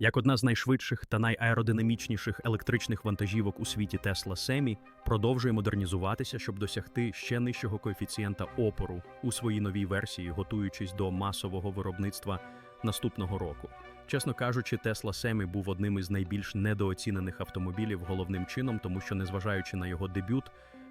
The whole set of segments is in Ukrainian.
Як одна з найшвидших та найаеродинамічніших електричних вантажівок у світі Tesla Semi продовжує модернізуватися, щоб досягти ще нижчого коефіцієнта опору у своїй новій версії, готуючись до масового виробництва наступного року. Чесно кажучи, Tesla Semi був одним із найбільш недооцінених автомобілів головним чином, тому що, незважаючи на його дебют,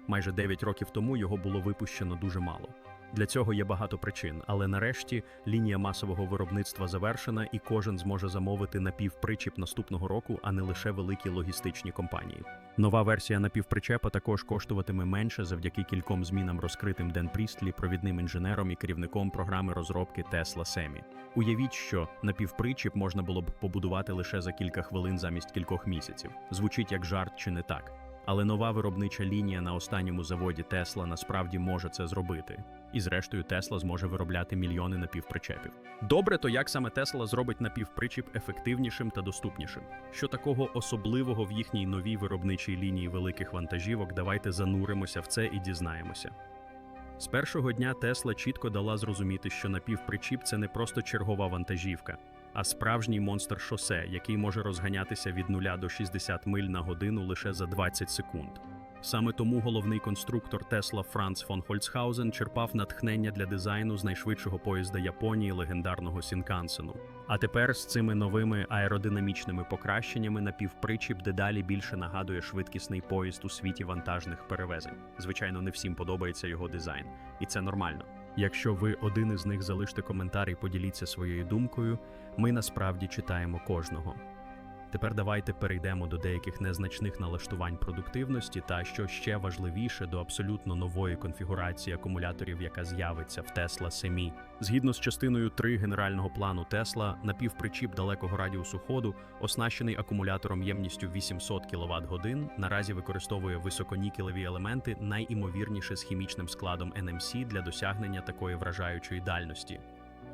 майже 9 років тому його було випущено дуже мало. Для цього є багато причин, але нарешті лінія масового виробництва завершена, і кожен зможе замовити напівпричіп наступного року, а не лише великі логістичні компанії. Нова версія напівпричепа також коштуватиме менше завдяки кільком змінам, розкритим Ден Прістлі, провідним інженером і керівником програми розробки Tesla Semi. Уявіть, що напівпричіп можна було б побудувати лише за кілька хвилин замість кількох місяців. Звучить як жарт чи не так. Але нова виробнича лінія на останньому заводі Тесла насправді може це зробити. І зрештою Тесла зможе виробляти мільйони напівпричепів. Добре, то як саме Тесла зробить напівпричіп ефективнішим та доступнішим? Що такого особливого в їхній новій виробничій лінії великих вантажівок? Давайте зануримося в це і дізнаємося. З першого дня Тесла чітко дала зрозуміти, що напівпричіп це не просто чергова вантажівка, а справжній монстр шосе, який може розганятися від 0 до 60 миль на годину лише за 20 секунд. Саме тому головний конструктор Тесла Франц фон Хольцхаузен черпав натхнення для дизайну з найшвидшого поїзда Японії легендарного Сінкансену. А тепер з цими новими аеродинамічними покращеннями напівпричіп дедалі більше нагадує швидкісний поїзд у світі вантажних перевезень. Звичайно, не всім подобається його дизайн, і це нормально. Якщо ви один із них залиште коментар і поділіться своєю думкою, ми насправді читаємо кожного. Тепер давайте перейдемо до деяких незначних налаштувань продуктивності та, що ще важливіше, до абсолютно нової конфігурації акумуляторів, яка з'явиться в Tesla Semi. Згідно з частиною 3 генерального плану Tesla, напівпричіп далекого радіусу ходу, оснащений акумулятором ємністю 800 кВт годин, наразі використовує високонікелеві елементи, найімовірніше з хімічним складом NMC для досягнення такої вражаючої дальності.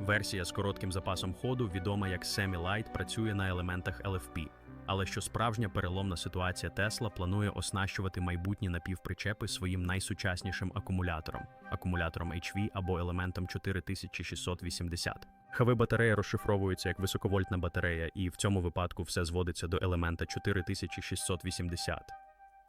Версія з коротким запасом ходу, відома як Semi-Light, працює на елементах LFP. Але що справжня переломна ситуація Tesla планує оснащувати майбутні напівпричепи своїм найсучаснішим акумулятором акумулятором HV або елементом 4680. ХВ батарея розшифровується як високовольтна батарея, і в цьому випадку все зводиться до елемента 4680.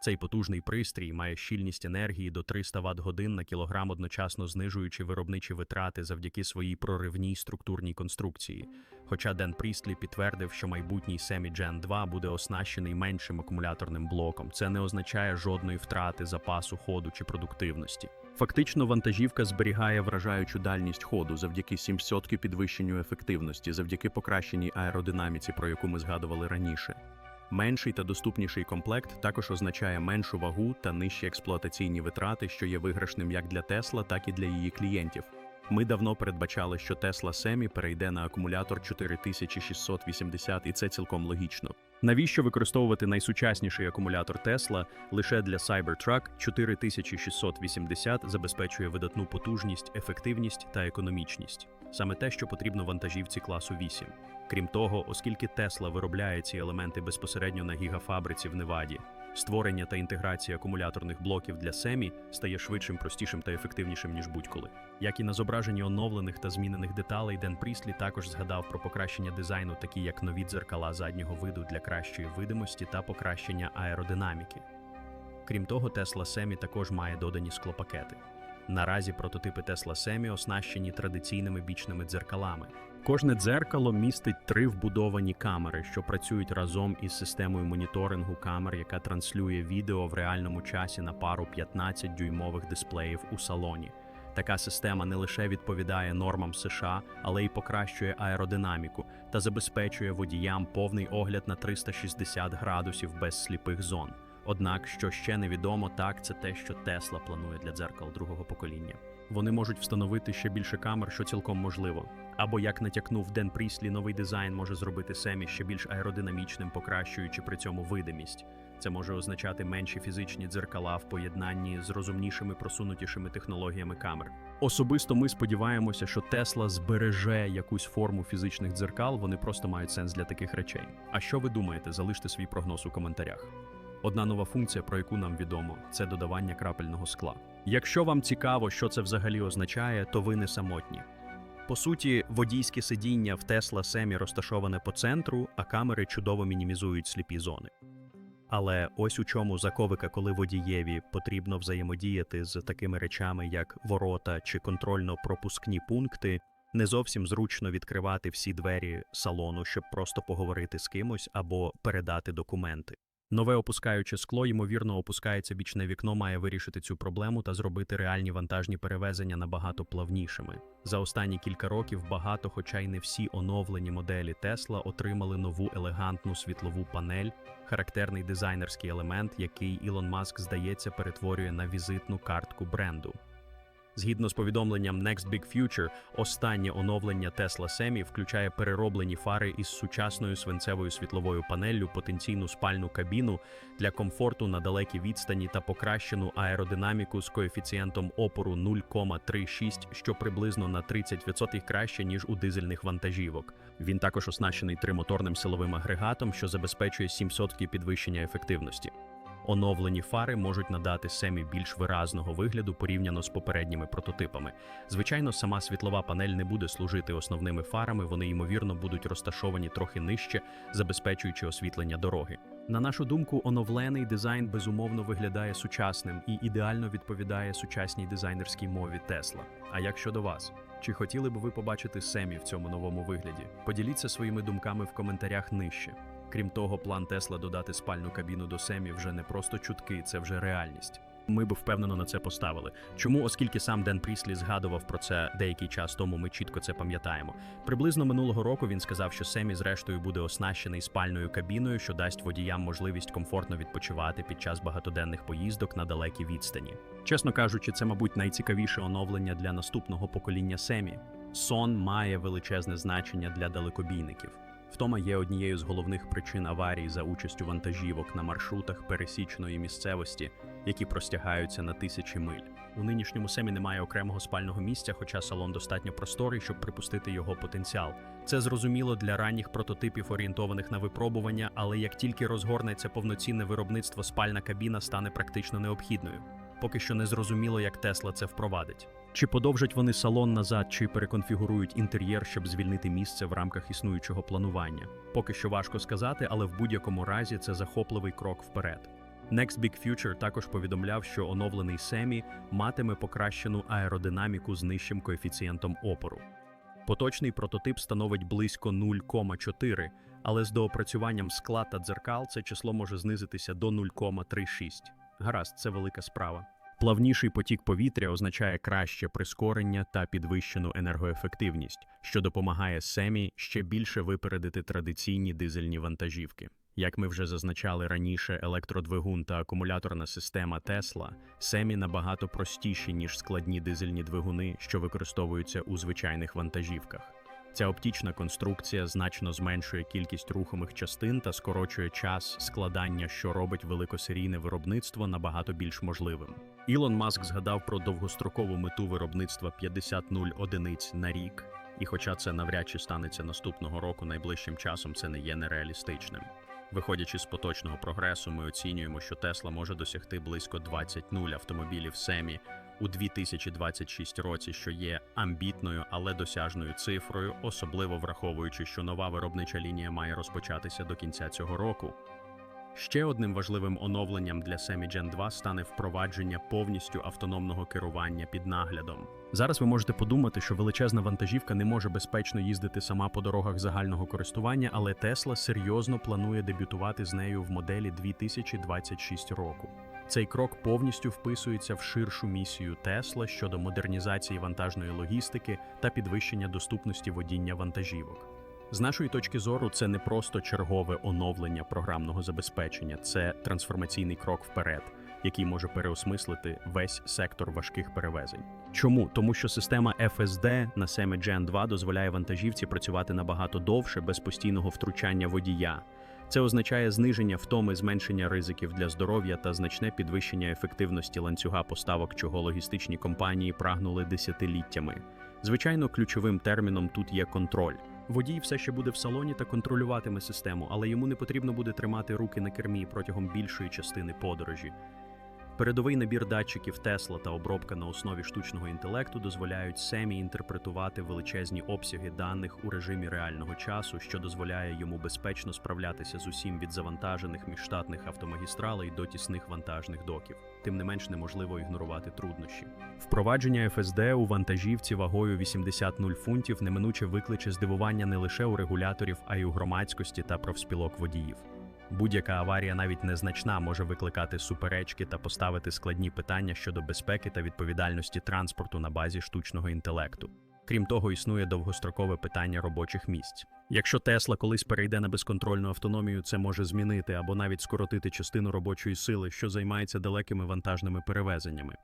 Цей потужний пристрій має щільність енергії до 300 Вт годин на кілограм, одночасно знижуючи виробничі витрати завдяки своїй проривній структурній конструкції. Хоча Ден Прістлі підтвердив, що майбутній Semi Gen 2 буде оснащений меншим акумуляторним блоком, це не означає жодної втрати запасу ходу чи продуктивності. Фактично, вантажівка зберігає вражаючу дальність ходу завдяки 700 підвищенню ефективності, завдяки покращеній аеродинаміці, про яку ми згадували раніше. Менший та доступніший комплект також означає меншу вагу та нижчі експлуатаційні витрати, що є виграшним як для Тесла, так і для її клієнтів. Ми давно передбачали, що Tesla Semi перейде на акумулятор 4680, і це цілком логічно. Навіщо використовувати найсучасніший акумулятор Tesla лише для Cybertruck 4680 забезпечує видатну потужність, ефективність та економічність саме те, що потрібно вантажівці класу 8. Крім того, оскільки Tesla виробляє ці елементи безпосередньо на гігафабриці в Неваді, створення та інтеграція акумуляторних блоків для Семі стає швидшим, простішим та ефективнішим ніж будь-коли. Як і на зображенні оновлених та змінених деталей, Ден Пріслі також згадав про покращення дизайну, такі як нові дзеркала заднього виду для кращої видимості та покращення аеродинаміки. Крім того, Tesla Semi також має додані склопакети. Наразі прототипи Tesla Semi оснащені традиційними бічними дзеркалами. Кожне дзеркало містить три вбудовані камери, що працюють разом із системою моніторингу камер, яка транслює відео в реальному часі на пару 15-дюймових дисплеїв у салоні. Така система не лише відповідає нормам США, але й покращує аеродинаміку та забезпечує водіям повний огляд на 360 градусів без сліпих зон. Однак, що ще невідомо, так це те, що Тесла планує для дзеркал другого покоління. Вони можуть встановити ще більше камер, що цілком можливо. Або як натякнув Ден Пріслі, новий дизайн може зробити Семі ще більш аеродинамічним, покращуючи при цьому видимість. Це може означати менші фізичні дзеркала в поєднанні з розумнішими просунутішими технологіями камер. Особисто ми сподіваємося, що Тесла збереже якусь форму фізичних дзеркал. Вони просто мають сенс для таких речей. А що ви думаєте? Залиште свій прогноз у коментарях. Одна нова функція, про яку нам відомо, це додавання крапельного скла. Якщо вам цікаво, що це взагалі означає, то ви не самотні. По суті, водійське сидіння в Tesla Semi розташоване по центру, а камери чудово мінімізують сліпі зони. Але ось у чому заковика, коли водієві потрібно взаємодіяти з такими речами, як ворота чи контрольно-пропускні пункти, не зовсім зручно відкривати всі двері салону, щоб просто поговорити з кимось або передати документи. Нове опускаюче скло, ймовірно, опускається бічне вікно, має вирішити цю проблему та зробити реальні вантажні перевезення набагато плавнішими. За останні кілька років багато, хоча й не всі оновлені моделі Tesla отримали нову елегантну світлову панель, характерний дизайнерський елемент, який Ілон Маск, здається, перетворює на візитну картку бренду. Згідно з повідомленням Next Big Future, останнє оновлення Tesla Semi включає перероблені фари із сучасною свинцевою світловою панеллю, потенційну спальну кабіну для комфорту на далекій відстані та покращену аеродинаміку з коефіцієнтом опору 0,36, що приблизно на 30% краще ніж у дизельних вантажівок. Він також оснащений тримоторним силовим агрегатом, що забезпечує 700 підвищення ефективності. Оновлені фари можуть надати семі більш виразного вигляду порівняно з попередніми прототипами. Звичайно, сама світлова панель не буде служити основними фарами, вони ймовірно будуть розташовані трохи нижче, забезпечуючи освітлення дороги. На нашу думку, оновлений дизайн безумовно виглядає сучасним і ідеально відповідає сучасній дизайнерській мові Tesla. А як щодо вас? Чи хотіли б ви побачити Семі в цьому новому вигляді? Поділіться своїми думками в коментарях нижче. Крім того, план Тесла додати спальну кабіну до Семі вже не просто чутки, це вже реальність. Ми б впевнено на це поставили. Чому, оскільки сам Ден Пріслі згадував про це деякий час тому, ми чітко це пам'ятаємо. Приблизно минулого року він сказав, що Семі зрештою буде оснащений спальною кабіною, що дасть водіям можливість комфортно відпочивати під час багатоденних поїздок на далекій відстані. Чесно кажучи, це, мабуть, найцікавіше оновлення для наступного покоління Семі. Сон має величезне значення для далекобійників. Втома є однією з головних причин аварій за участю вантажівок на маршрутах пересічної місцевості, які простягаються на тисячі миль. У нинішньому семі немає окремого спального місця, хоча салон достатньо просторий, щоб припустити його потенціал. Це зрозуміло для ранніх прототипів, орієнтованих на випробування, але як тільки розгорнеться повноцінне виробництво, спальна кабіна стане практично необхідною. Поки що не зрозуміло, як Тесла це впровадить. Чи подовжать вони салон назад, чи переконфігурують інтер'єр, щоб звільнити місце в рамках існуючого планування? Поки що важко сказати, але в будь-якому разі це захопливий крок вперед. Next Big Future також повідомляв, що оновлений Семі матиме покращену аеродинаміку з нижчим коефіцієнтом опору. Поточний прототип становить близько 0,4, але з доопрацюванням скла та дзеркал це число може знизитися до 0,36. Гаразд, це велика справа. Плавніший потік повітря означає краще прискорення та підвищену енергоефективність, що допомагає Семі ще більше випередити традиційні дизельні вантажівки. Як ми вже зазначали раніше, електродвигун та акумуляторна система Tesla Семі набагато простіші, ніж складні дизельні двигуни, що використовуються у звичайних вантажівках. Ця оптічна конструкція значно зменшує кількість рухомих частин та скорочує час складання, що робить великосерійне виробництво набагато більш можливим. Ілон Маск згадав про довгострокову мету виробництва 50 нуль одиниць на рік, і хоча це навряд чи станеться наступного року, найближчим часом це не є нереалістичним. Виходячи з поточного прогресу, ми оцінюємо, що Тесла може досягти близько 20 нуль автомобілів Семі у 2026 році, що є амбітною, але досяжною цифрою, особливо враховуючи, що нова виробнича лінія має розпочатися до кінця цього року. Ще одним важливим оновленням для Semi Gen 2 стане впровадження повністю автономного керування під наглядом. Зараз ви можете подумати, що величезна вантажівка не може безпечно їздити сама по дорогах загального користування, але Tesla серйозно планує дебютувати з нею в моделі 2026 року. Цей крок повністю вписується в ширшу місію Tesla щодо модернізації вантажної логістики та підвищення доступності водіння вантажівок. З нашої точки зору, це не просто чергове оновлення програмного забезпечення, це трансформаційний крок вперед, який може переосмислити весь сектор важких перевезень. Чому? Тому що система FSD на Semi Gen 2 дозволяє вантажівці працювати набагато довше без постійного втручання водія. Це означає зниження втоми, зменшення ризиків для здоров'я та значне підвищення ефективності ланцюга поставок, чого логістичні компанії прагнули десятиліттями. Звичайно, ключовим терміном тут є контроль. Водій все ще буде в салоні та контролюватиме систему, але йому не потрібно буде тримати руки на кермі протягом більшої частини подорожі. Передовий набір датчиків Тесла та обробка на основі штучного інтелекту дозволяють семі інтерпретувати величезні обсяги даних у режимі реального часу, що дозволяє йому безпечно справлятися з усім від завантажених міжштатних автомагістралей до тісних вантажних доків. Тим не менш неможливо ігнорувати труднощі. Впровадження ФСД у вантажівці вагою 80 0 фунтів неминуче викличе здивування не лише у регуляторів, а й у громадськості та профспілок водіїв. Будь-яка аварія, навіть незначна, може викликати суперечки та поставити складні питання щодо безпеки та відповідальності транспорту на базі штучного інтелекту. Крім того, існує довгострокове питання робочих місць. Якщо Тесла колись перейде на безконтрольну автономію, це може змінити або навіть скоротити частину робочої сили, що займається далекими вантажними перевезеннями.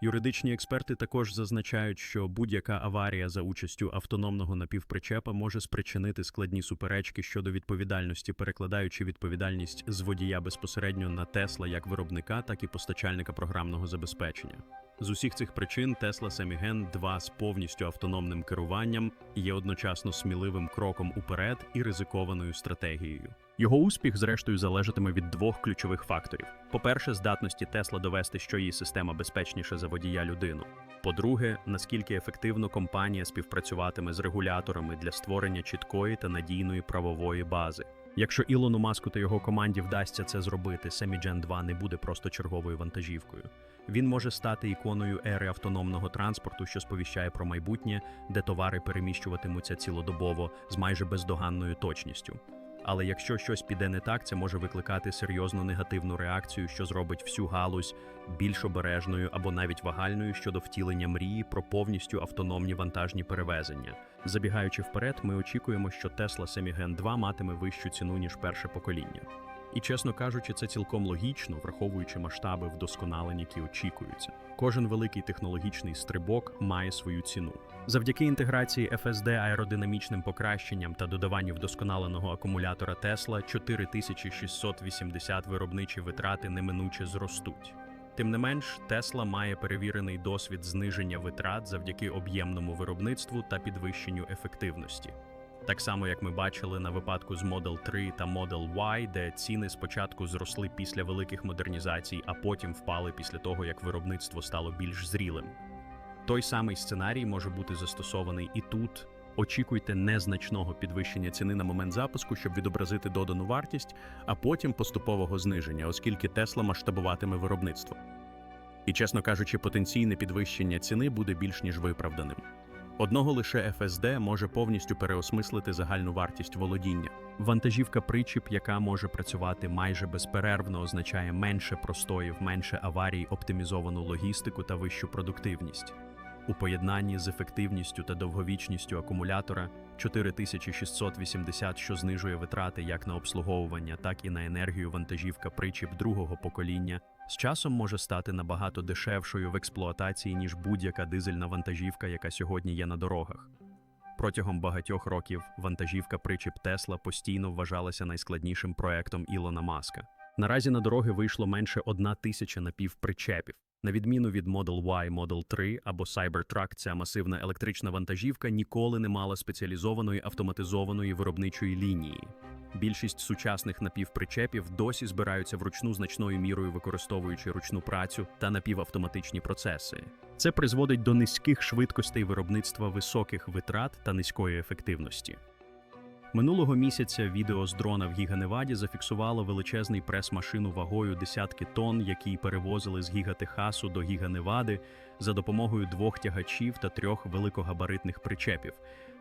Юридичні експерти також зазначають, що будь-яка аварія за участю автономного напівпричепа може спричинити складні суперечки щодо відповідальності, перекладаючи відповідальність з водія безпосередньо на Тесла як виробника, так і постачальника програмного забезпечення. З усіх цих причин Tesla Semigen 2 з повністю автономним керуванням є одночасно сміливим кроком уперед і ризикованою стратегією. Його успіх, зрештою, залежатиме від двох ключових факторів: по-перше, здатності Тесла довести, що її система безпечніша за водія людину. По-друге, наскільки ефективно компанія співпрацюватиме з регуляторами для створення чіткої та надійної правової бази. Якщо Ілону Маску та його команді вдасться це зробити, Semigen 2 не буде просто черговою вантажівкою. Він може стати іконою ери автономного транспорту, що сповіщає про майбутнє, де товари переміщуватимуться цілодобово з майже бездоганною точністю. Але якщо щось піде не так, це може викликати серйозну негативну реакцію, що зробить всю галузь більш обережною або навіть вагальною щодо втілення мрії про повністю автономні вантажні перевезення. Забігаючи вперед, ми очікуємо, що Tesla Semigen 2 матиме вищу ціну ніж перше покоління. І чесно кажучи, це цілком логічно, враховуючи масштаби вдосконалень, які очікуються. Кожен великий технологічний стрибок має свою ціну. Завдяки інтеграції FSD аеродинамічним покращенням та додаванню вдосконаленого акумулятора Tesla 4680 виробничі витрати неминуче зростуть. Тим не менш, Tesla має перевірений досвід зниження витрат завдяки об'ємному виробництву та підвищенню ефективності. Так само, як ми бачили на випадку з Model 3 та Model Y, де ціни спочатку зросли після великих модернізацій, а потім впали після того, як виробництво стало більш зрілим. Той самий сценарій може бути застосований і тут. Очікуйте незначного підвищення ціни на момент запуску, щоб відобразити додану вартість, а потім поступового зниження, оскільки Тесла масштабуватиме виробництво. І, чесно кажучи, потенційне підвищення ціни буде більш ніж виправданим. Одного лише ФСД може повністю переосмислити загальну вартість володіння. Вантажівка причіп, яка може працювати майже безперервно, означає менше простоїв, менше аварій, оптимізовану логістику та вищу продуктивність. У поєднанні з ефективністю та довговічністю акумулятора 4680, що знижує витрати як на обслуговування, так і на енергію вантажівка причіп другого покоління, з часом може стати набагато дешевшою в експлуатації, ніж будь-яка дизельна вантажівка, яка сьогодні є на дорогах. Протягом багатьох років вантажівка причіп Тесла постійно вважалася найскладнішим проектом Ілона Маска. Наразі на дороги вийшло менше одна тисяча напівпричепів. На відміну від Model Y, Model 3 або Cybertruck, ця масивна електрична вантажівка ніколи не мала спеціалізованої автоматизованої виробничої лінії. Більшість сучасних напівпричепів досі збираються вручну значною мірою використовуючи ручну працю та напівавтоматичні процеси. Це призводить до низьких швидкостей виробництва високих витрат та низької ефективності. Минулого місяця відео з дрона в Гіга-Неваді зафіксувало величезний прес-машину вагою десятки тонн, який перевозили з Гіга Техасу до Гіга-Невади за допомогою двох тягачів та трьох великогабаритних причепів.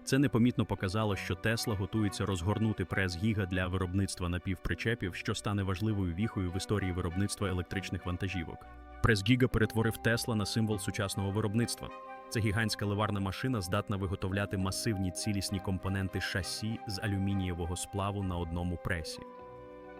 Це непомітно показало, що Тесла готується розгорнути прес Гіга для виробництва напівпричепів, що стане важливою віхою в історії виробництва електричних вантажівок. Прес Гіга перетворив Тесла на символ сучасного виробництва. Це гігантська ливарна машина здатна виготовляти масивні цілісні компоненти шасі з алюмінієвого сплаву на одному пресі.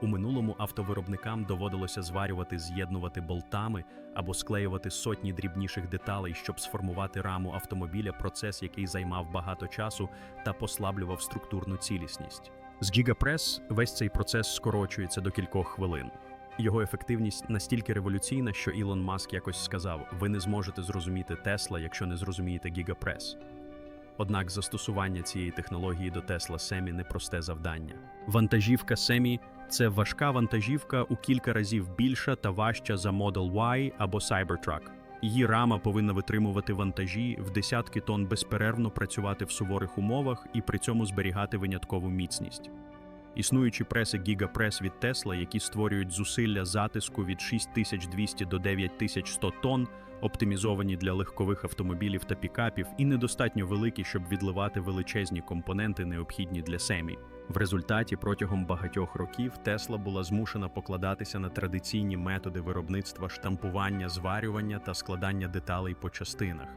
У минулому автовиробникам доводилося зварювати, з'єднувати болтами або склеювати сотні дрібніших деталей, щоб сформувати раму автомобіля, процес, який займав багато часу та послаблював структурну цілісність. З GigaPress весь цей процес скорочується до кількох хвилин. Його ефективність настільки революційна, що Ілон Маск якось сказав: ви не зможете зрозуміти Тесла, якщо не зрозумієте GigaPress. Однак застосування цієї технології до Tesla Semi непросте завдання. Вантажівка Semi – це важка вантажівка у кілька разів більша та важча за Model Y або Cybertruck. Її рама повинна витримувати вантажі в десятки тонн безперервно працювати в суворих умовах і при цьому зберігати виняткову міцність. Існуючі преси GigaPress від Tesla, які створюють зусилля затиску від 6200 до 9100 тонн, оптимізовані для легкових автомобілів та пікапів і недостатньо великі, щоб відливати величезні компоненти, необхідні для семі. В результаті протягом багатьох років Tesla була змушена покладатися на традиційні методи виробництва штампування, зварювання та складання деталей по частинах.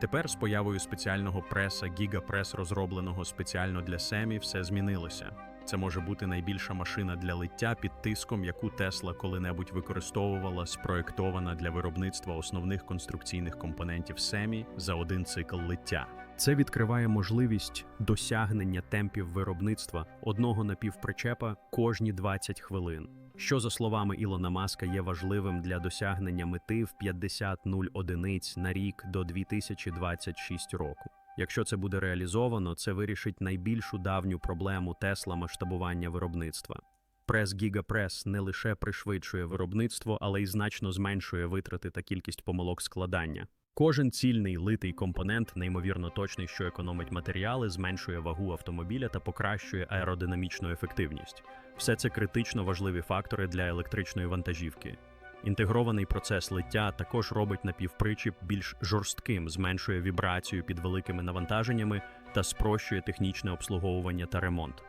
Тепер з появою спеціального преса GigaPress, розробленого спеціально для Семі, все змінилося. Це може бути найбільша машина для лиття під тиском, яку Тесла коли-небудь використовувала, спроєктована для виробництва основних конструкційних компонентів Семі за один цикл лиття. Це відкриває можливість досягнення темпів виробництва одного напівпричепа кожні 20 хвилин. Що, за словами Ілона Маска, є важливим для досягнення мети в 50 нуль одиниць на рік до 2026 року. Якщо це буде реалізовано, це вирішить найбільшу давню проблему Тесла масштабування виробництва. Прес GigaPress не лише пришвидшує виробництво, але й значно зменшує витрати та кількість помилок складання. Кожен цільний литий компонент неймовірно точний, що економить матеріали, зменшує вагу автомобіля та покращує аеродинамічну ефективність. Все це критично важливі фактори для електричної вантажівки. Інтегрований процес лиття також робить напівпричіп більш жорстким, зменшує вібрацію під великими навантаженнями та спрощує технічне обслуговування та ремонт.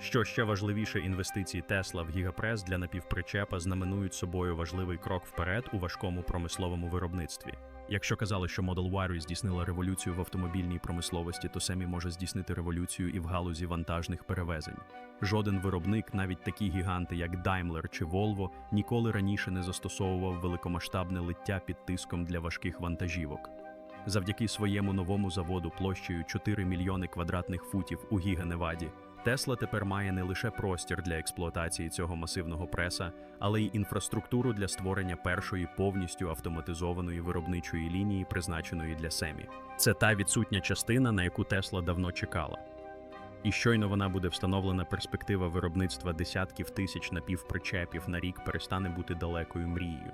Що ще важливіше, інвестиції Тесла в гігапрес для напівпричепа знаменують собою важливий крок вперед у важкому промисловому виробництві. Якщо казали, що Model Y здійснила революцію в автомобільній промисловості, то Семі може здійснити революцію і в галузі вантажних перевезень. Жоден виробник, навіть такі гіганти, як Daimler чи Volvo, ніколи раніше не застосовував великомасштабне лиття під тиском для важких вантажівок. Завдяки своєму новому заводу площею 4 мільйони квадратних футів у Гіга-Неваді, Тесла тепер має не лише простір для експлуатації цього масивного преса, але й інфраструктуру для створення першої повністю автоматизованої виробничої лінії, призначеної для Семі. Це та відсутня частина, на яку Тесла давно чекала. І щойно вона буде встановлена, перспектива виробництва десятків тисяч напівпричепів на рік перестане бути далекою мрією.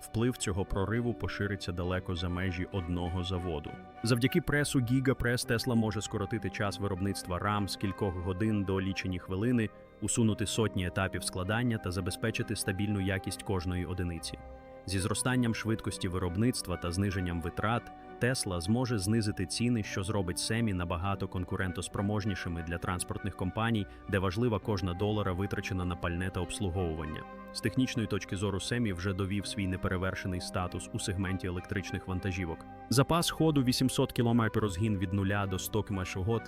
Вплив цього прориву пошириться далеко за межі одного заводу. Завдяки пресу GigaPress Tesla може скоротити час виробництва рам з кількох годин до лічені хвилини, усунути сотні етапів складання та забезпечити стабільну якість кожної одиниці. Зі зростанням швидкості виробництва та зниженням витрат Tesla зможе знизити ціни, що зробить Семі набагато конкурентоспроможнішими для транспортних компаній, де важлива кожна долара витрачена на пальне та обслуговування. З технічної точки зору Семі вже довів свій неперевершений статус у сегменті електричних вантажівок. Запас ходу 800 км розгін від 0 до 100 км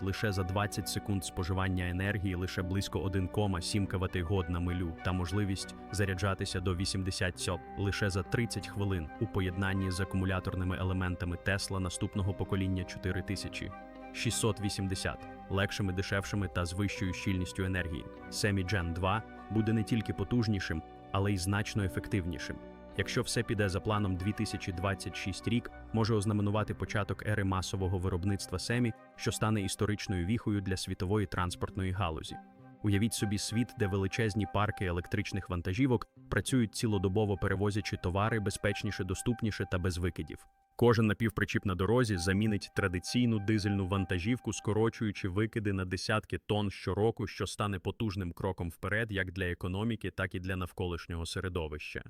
лише за 20 секунд споживання енергії, лише близько 1,7 кВт на милю та можливість заряджатися до 80 сьоп лише за 30 хвилин у поєднанні з акумуляторними елементами Тесла наступного покоління 4000. 680 легшими, дешевшими та з вищою щільністю енергії. Semi Gen 2 буде не тільки потужнішим, але й значно ефективнішим. Якщо все піде за планом 2026 рік, може ознаменувати початок ери масового виробництва Семі, що стане історичною віхою для світової транспортної галузі. Уявіть собі світ, де величезні парки електричних вантажівок працюють цілодобово перевозячи товари безпечніше, доступніше та без викидів. Кожен напівпричіп на дорозі замінить традиційну дизельну вантажівку, скорочуючи викиди на десятки тонн щороку, що стане потужним кроком вперед як для економіки, так і для навколишнього середовища.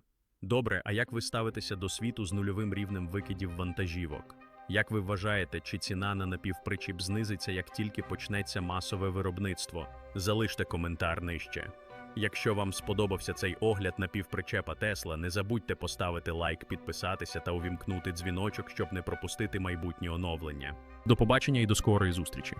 Добре, а як ви ставитеся до світу з нульовим рівнем викидів вантажівок? Як ви вважаєте, чи ціна на напівпричіп знизиться, як тільки почнеться масове виробництво? Залиште коментар нижче. Якщо вам сподобався цей огляд напівпричепа Тесла, не забудьте поставити лайк, підписатися та увімкнути дзвіночок, щоб не пропустити майбутні оновлення. До побачення і до скорої зустрічі!